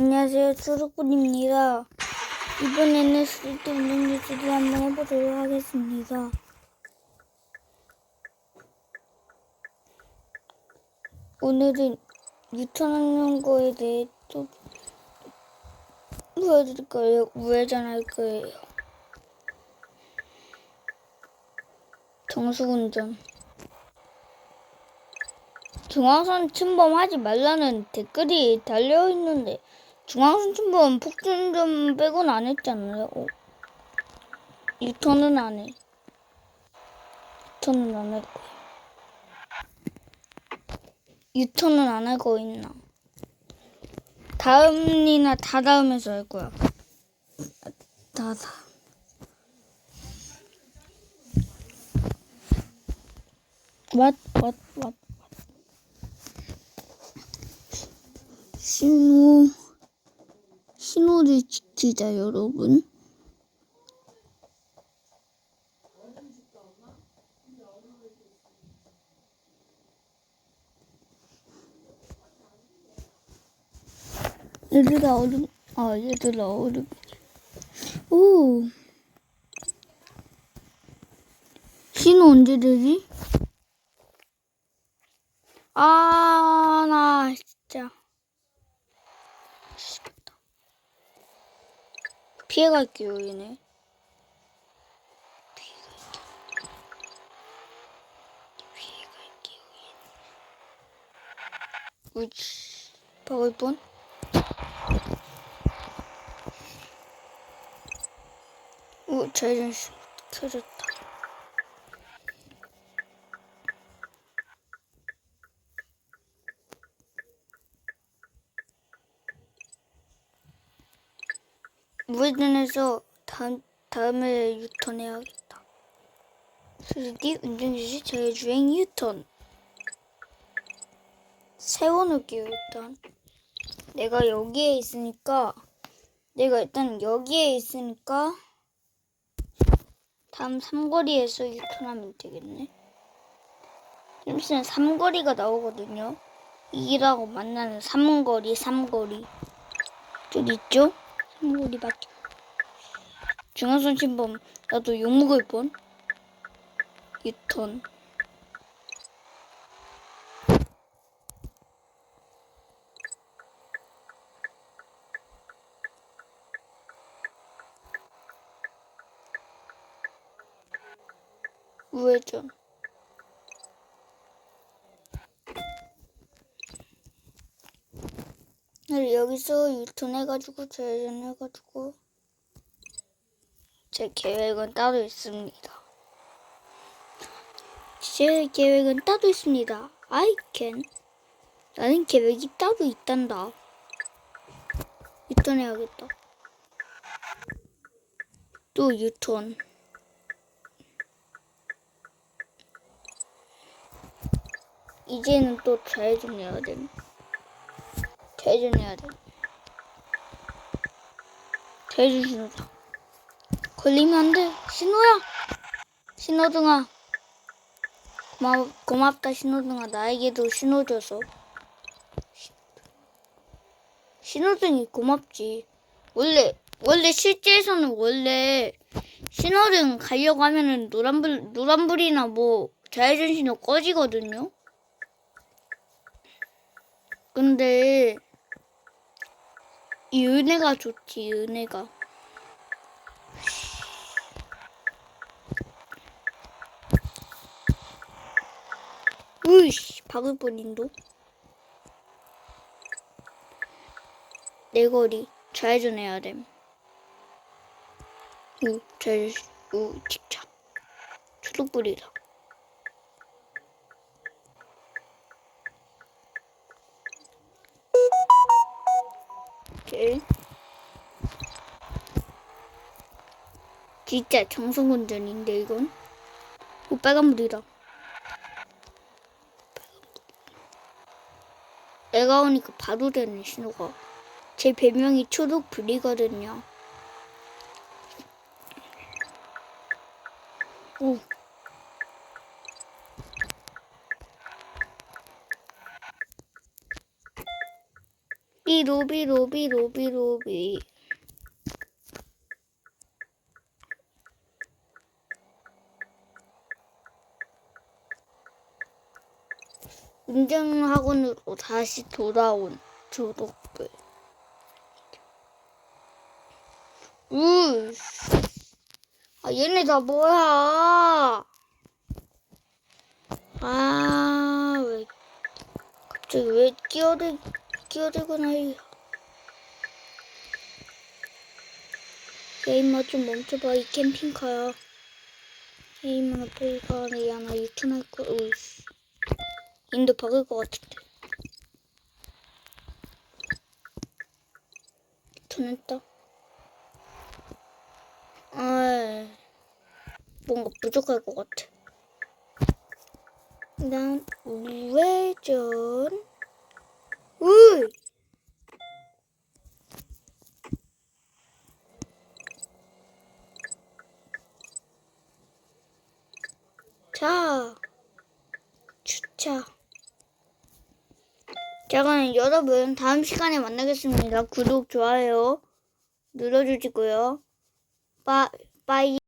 안녕하세요, 수록군입니다. 이번에는 운동 뉴스를 한번 해보도록 하겠습니다. 오늘은 유턴하는 대해 또 보여드릴 거예요. 우회전할 거예요. 정수운전. 중앙선 침범하지 말라는 댓글이 달려 있는데 중앙선 침범 폭주운전 빼고는 안 했잖아요. 어. 유턴은 안 해. 유턴은 안 할 거야. 유턴은 안 하고 있나? 다음이나 다 다음에서 할 거야. 다 다. What what what 신호 신호를 지키자 여러분. 얘들아 얼음 아 얘들아 얼음 오 신호 언제 되지? 아 나 진짜 씨발다. 피해갈게요 얘네. 우치 박을 뻔 오, 자연스 터졌다. 우회전해서 다음, 다음에 유턴 해야겠다. 스리디 운전주시 자율주행 유턴. 세워놓을게요, 일단. 내가 여기에 있으니까, 내가 일단 여기에 있으니까, 다음 삼거리에서 유턴하면 되겠네. 좀 있으면 삼거리가 나오거든요. 이라고 만나는 삼거리, 삼거리. 저기 있죠? 삼거리 밖에. 중앙선 침범. 나도 욕먹을 뻔. 유턴. 우회전. 그리고 여기서 유턴해가지고 좌회전해가지고 제 계획은 따로 있습니다. 제 계획은 따로 있습니다. I can. 나는 계획이 따로 있단다. 유턴해야겠다. 또 유턴. 이제는 또 좌회전해야 됨. 좌 회전해야 돼. 좌회전 신호다. 걸리면 안 돼. 신호야. 신호등아. 고마, 고맙다 신호등아. 나에게도 신호 줘서. 신호등이 고맙지. 원래 원래 실제에서는 원래 신호등 가려고 하면은 노란불 노란불이나 뭐 좌회전 신호 꺼지거든요. 근데 이 은혜가 좋지 은혜가. 으이씨 박을 뻔인도. 내 거리 좌회전해야 됨. 우, 좌회전 우, 직차. 초록불이다 진짜 정성운전인데 이건. 오 빨간불이다. 내가 오니까 바로 되는 신호가. 제 별명이 초록불이거든요. 오. 삐로비 로비 로비 로비 운전학원으로 다시 돌아온 조독들 으 아, 얘네 다 뭐야? 아, 왜, 갑자기 왜 끼어들, 끼어들거나 해. 게임만 좀 멈춰봐, 이 캠핑카야. 게임만 앞에 가네, 야, 나 유턴할 거, 으이씨. 인도 박을 것 같은데. 유턴했다. 아, 뭔가 부족할 것 같아. 난 우회전. 으이! 자, 주차. 자, 그럼 여러분 다음 시간에 만나겠습니다. 구독, 좋아요 눌러주시고요. 빠, 빠이.